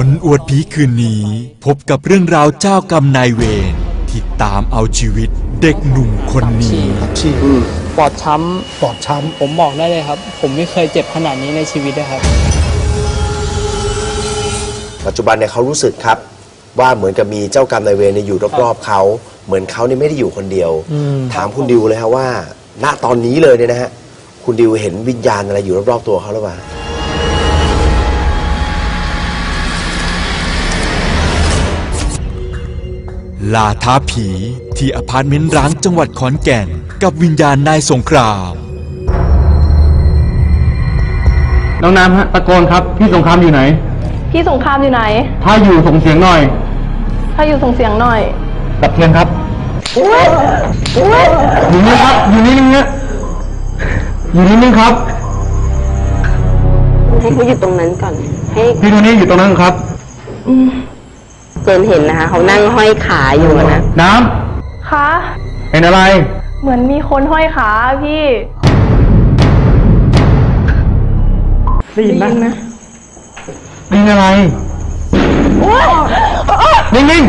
คนอวดผีคืนนี้ พบกับเรื่องราวเจ้ากรรมนายเวรที่ตามเอาชีวิตเด็กหนุ่มคนนี้ฉี่ปอดช้ปอดช้ำผมบอกได้เลยครับ ผมไม่เคยเจ็บขนาดนี้ในชีวิตนะครับ ปัจจุบันเนี่ยเขารู้สึกครับ ว่าเหมือนกับมีเจ้ากรรมนายเวรเนี่ยอยู่รอบๆเขาเหมือนเขาเนี่ยไม่ได้อยู่คนเดียว ถามคุณดิวเลยครับว่า ณตอนนี้เลยเนี่ยนะฮะคุณดิวเห็นวิญญาณอะไรอยู่รอบๆตัวเขาหรือเปล่า ล่าท้าผีที่อพาร์ตเมนต์ร้างจังหวัดขอนแก่น กับวิญญาณนายสงคราม น้องน้ำฮะตะโกนครับ พี่สงครามอยู่ไหน พี่สงครามอยู่ไหน ถ้าอยู่ส่งเสียงหน่อย ถ้าอยู่ส่งเสียงหน่อยดับเทียนครับอยู่นี่ครับ อยู่นี่นี่งอยู่นี่นี่งครับ ให้เขาอยู่ตรงนั้นก่อน ให้พี่โทนี่อยู่ตรงนั้นครับ เจนเห็นนะคะ เขานั่งห้อยขาอยู่อะนะน้คะำเห็นอะไร เหมือนมีคนห้อยขาพี่ ได้ยินไหมได้ยินอะไรนิ่ง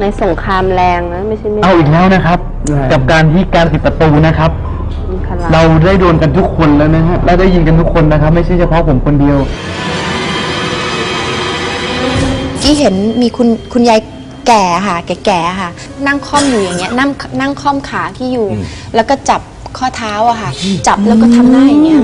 ในสงครามแรงนะไม่ใช่ไม่ๆเอาอีกแล้วนะครับ กับการที่การปิดประตูนะครับ มีพลังเราได้โดนกันทุกคนแล้วนะฮะและได้ยินกันทุกคนนะครับ ไม่ใช่เฉพาะผมคนเดียว กี้เห็นมีคุณคุณยายแก่ค่ะ แก่ๆค่ะ นั่งค่อมอยู่อย่างเงี้ยนั่งนั่งค่อมขาที่อยู่ แล้วก็จับข้อเท้าอะค่ะ จับแล้วก็ทำหน้าอย่างเงี้ย